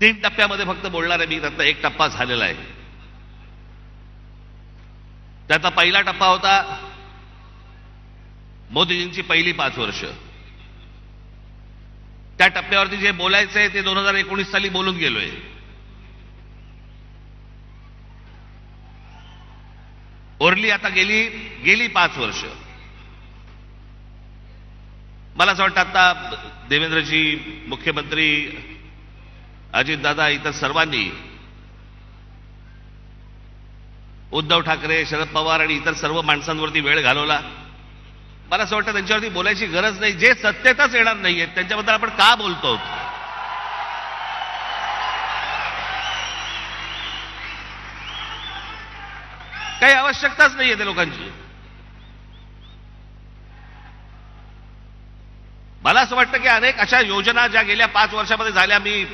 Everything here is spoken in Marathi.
तीन टप्प्यामध्ये फक्त बोलणार आहे मी त्यातला एक टप्पा झालेला आहे. त्याचा पहिला टप्पा होता मोदीजींची पहिली पाच वर्ष. त्या टप्प्यावरती जे बोलायचं आहे ते दोन हजार एकोणीस साली बोलून गेलोय. ओरली आता गेली गेली पाच वर्ष. मला असं वाटतं आता देवेंद्रजी मुख्यमंत्री अजितदादा इतर सर्वांनी उद्धव ठाकरे शरद पवार आणि इतर सर्व माणसांवरती वेळ घालवला. मला असं वाटतं त्यांच्यावरती बोलायची गरज नाही. जे सत्तेतच येणार नाहीयेत त्यांच्याबद्दल आपण का बोलतो? काही आवश्यकताच नाहीये त्या लोकांची. मला असं वाटतं की अनेक अशा योजना ज्या गेल्या पाच वर्षामध्ये झाल्या मी